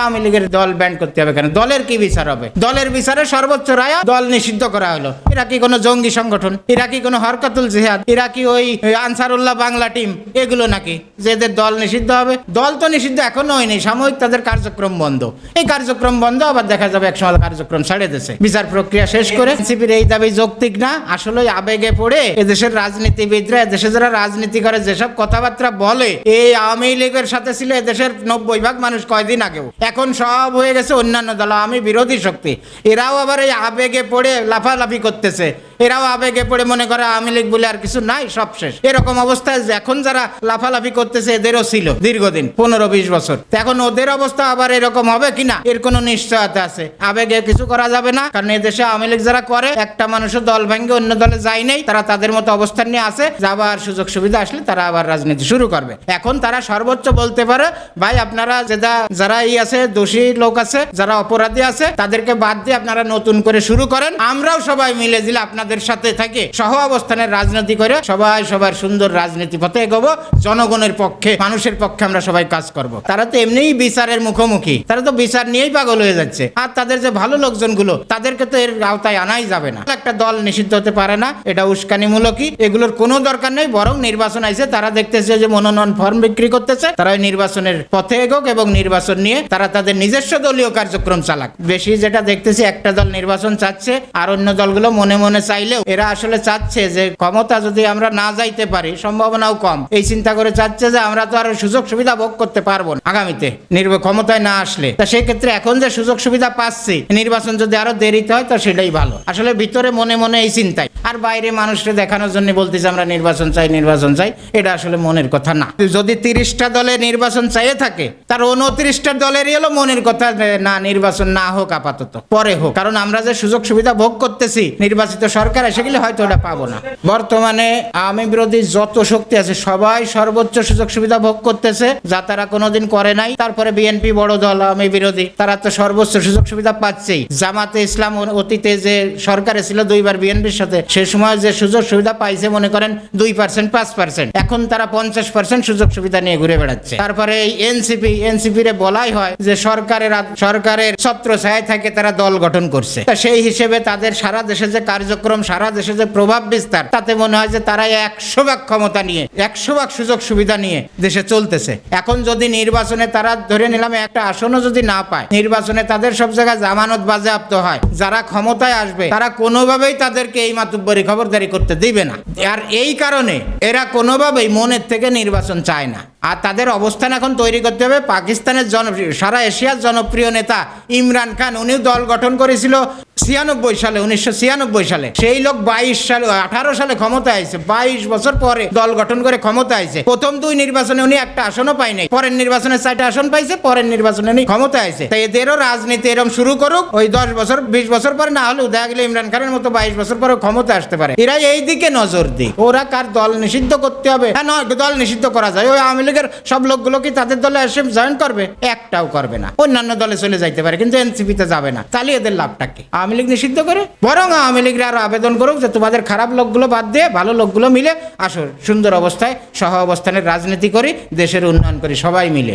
আওয়ামী লীগের দল ব্যান করতে হবে কেন? দলের কি বিচার হবে? দলের বিচারে সর্বোচ্চ রায় দল নিষিদ্ধ করা হলো। এরা কি কোনো জঙ্গি সংগঠন? এরা কি কোনো হরকতুল জিহাদ? এরা কি ওই আনসারুল্লাহ বাংলা টিম এগুলো নাকি? যে এদের দল নিষিদ্ধ হবে? দল তো নিষিদ্ধ এখনও হয়নি। সাময়িক তাদের কার্যক্রম বন্ধ। এই কার্যক্রম বন্ধ, আবার দেখা যাবে একসময় কার্যক্রম ছাড়ে দিয়েছে বিচার প্রক্রিয়া শেষ করে এনসিপির এই দাবি যৌক্তিক না আসলে আবেগে পড়ে এদেশের রাজনীতিবিদরা, এদেশে যারা রাজনীতি করে, যেসব কথাবার্তা বলে, এই আওয়ামী লীগের সাথে ছিল এদেশের নব্বই ভাগ মানুষ কয়দিন আগেও। এখন সব হয়ে গেছে অন্যান্য দল, আমি বিরোধী শক্তি। এরাও আবার এই আবেগে পড়ে লাফালাফি করতেছে। এরাও আবেগে পড়ে মনে করে আওয়ামী লীগ বলে আর কিছু নাই, সব শেষ। এরকম অবস্থায় এখন যারা লাফালাফি করতেছে, এদেরও ছিল দীর্ঘদিন, পনেরো বিশ বছর। এখন ওদের অবস্থা আবার এরকম হবে কিনা এর কোনো নিশ্চয়তা আছে। আবেগে কিছু করা যাবে না, কারণ এদেশে আওয়ামী লীগ যারা করে, একটা মানুষের দল ভেঙে অন্য দলে যায় নেই, তারা তাদের মতো অবস্থান নিয়ে আছে যে আবার সুযোগ সুবিধা আসলে তারা আবার রাজনীতি শুরু করবে। এখন তারা সর্বোচ্চ বলতে পারে, ভাই, আপনারা যেটা যারা এই আছে দোষী লোক আছে, যারা অপরাধী আছে, তাদেরকে বাদ দিয়ে আপনারা নতুন করে শুরু করেন। আমরাও সবাই মিলে দিলে আপনাদের সাথে থেকে। সহ অবস্থানের রাজনীতি করে সবাই সবার সুন্দর রাজনীতি পথে এগোবো। জনগণের পক্ষে, মানুষের পক্ষে আমরা সবাই কাজ করব। তারা তো এমনিই বিচারের মুখোমুখি। তারা তো বিচার নিয়েই পাগল হয়ে যাচ্ছে। আর তাদের যে ভালো লোকজনগুলো, তাদেরকে তো এর আওতায় আনাই যাবে না। একটা দল নিষিদ্ধ হতে পারে না, এটা উস্কানিমূলকই। এগুলোর কোনো দরকার নেই, বরং নির্বাচন আইছে তারা দেখতেছে যে মনোনয়ন ফর্ম বিক্রি করতেছে। তারা নির্বাচনের পথে এগোক এবং নির্বাচন নিয়ে তারা তাদের নিজস্ব দলীয় কার্যক্রম চালাক। বেশি যেটা দেখতেছি, একটা দল নির্বাচন চাচ্ছে আর অন্য দলগুলো মনে মনে চাইলেও এরা আসলে চাচ্ছে যে ক্ষমতা যদি আমরা না যাইতে পারি, সম্ভাবনাও কম। এই চিন্তা করে চাচ্ছে যে আমরা তো আর সুযোগ সুবিধা ভোগ করতে পারব না আগামীতে, নির্ব ক্ষমতায় না আসলে। তা সেই ক্ষেত্রে এখন যে সুযোগ সুবিধা পাচ্ছি, নির্বাচন যদি আরও দেরিতে হয়, তো সেটাই ভালো। আসলে ভিতরে মনে মনে এই চিন্তাই। আর বাইরে মানুষকে দেখানোর জন্য বলতেছে, আমরা নির্বাচন চাই নির্বাচন চাই, এটা আসলে মনের কথা না। যদি তিরিশটা দলে নির্বাচন চাইয়ে থাকে, তার উনত্রিশটা দলেরই হলো মনের কথা না, নির্বাচন না হোক আপাতত, পরে হোক। কারণ আমরা যে সুযোগ সুবিধা ভোগ করতেছি নির্বাচিত সরকার এসে গেলে হয়তো ওটা পাবো না। বর্তমানে আওয়ামী বিরোধী যত শক্তি আছে, সবাই সর্বোচ্চ সুযোগ সুবিধা ভোগ করতেছে, যা তারা কোনোদিন করে নাই। তারপরে বিএনপি বড় দল আওয়ামী বিরোধী, তারা তো সর্বোচ্চ সুযোগ সুবিধা পাচ্ছেই। জামাতে ইসলাম অতীতে যে সরকারে ছিল, দুইবার বিএনপির সাথে, সে সময় যে সুযোগ সুবিধা পাইছে, মনে করেন দুই পার্সেন্ট পাঁচ পার্সেন্ট এখন তারা পঞ্চাশ পার্সেন্ট সুযোগ সুবিধা নিয়ে ঘুরে বেড়াচ্ছে। তারপরে এই এনসিপি এনসিপি রে বলাই হয় যে সরকারের সরকারের ছত্র ছায় থাকে, তারা দল গঠন করছে। সেই হিসেবে তাদের সারা দেশে যে কার্যক্রম, সারা দেশে যে প্রভাব বিস্তার, তাতে মনে হয় যে তারা একশো ভাগ ক্ষমতা নিয়ে, একশো ভাগ সুযোগ সুবিধা নিয়ে দেশে চলতেছে। এখন যদি নির্বাচনে তারা, ধরে নিলাম একটা আসনও যদি না পায়, নির্বাচনে তাদের সব জায়গায় জামানত বাজেয়াপ্ত হয়, যারা ক্ষমতায় আসবে, তারা কোনোভাবেই তাদেরকে এই মাতুব্বরি খবরদারি করতে দিবে না। আর এই কারণে এরা কোনোভাবেই মনের থেকে নির্বাচন চায় না। আর তাদের অবস্থান এখন তৈরি করতে হবে পাকিস্তানের জন সারা এশিয়ার জনপ্রিয় নেতা ইমরান খান। উনিও দল গঠন করেছিল। ছিয়ানব্বই সালে, উনিশশো ছিয়ানব্বই সালে। সেই লোক বাইশ সালে, আঠারো সালে ক্ষমতা আইছে। বাইশ বছর পরে দল গঠন করে ক্ষমতা আইছে। প্রথম দুই নির্বাচনে উনি একটা আসনও পাই নাই। পরের নির্বাচনে চারটা আসন পাইছে, পরের নির্বাচনে উনি ক্ষমতা আইছে। তাই এদেরও রাজনীতি এরকম শুরু করুক, ওই দশ বছর, বিশ বছর পরে, না হলেও দেখা গেলে ইমরান খানের মতো বাইশ বছর পরে ক্ষমতা আসতে পারে। এরা এই দিকে নজর দিক। ওরা কার দল নিষিদ্ধ করতে হবে? হ্যাঁ নয়, দল নিষিদ্ধ করা যায়। ওই আওয়ামী লীগের সব লোকগুলো কি তাদের দলে এসে জয়েন করবে? একটাও করবে না। অন্যান্য দলে চলে যাইতে পারে, কিন্তু এনসিপিতে যাবে না। তাহলে এদের লাভটা কি? আওয়ামী লীগ নিষিদ্ধ করে? বরং আওয়ামী লীগরা আরও আবেদন করুক যে তোমাদের খারাপ লোকগুলো বাদ দিয়ে ভালো লোকগুলো মিলে আসো সুন্দর অবস্থায় সহ অবস্থানের রাজনীতি করি, দেশের উন্নয়ন করি, সবাই মিলে।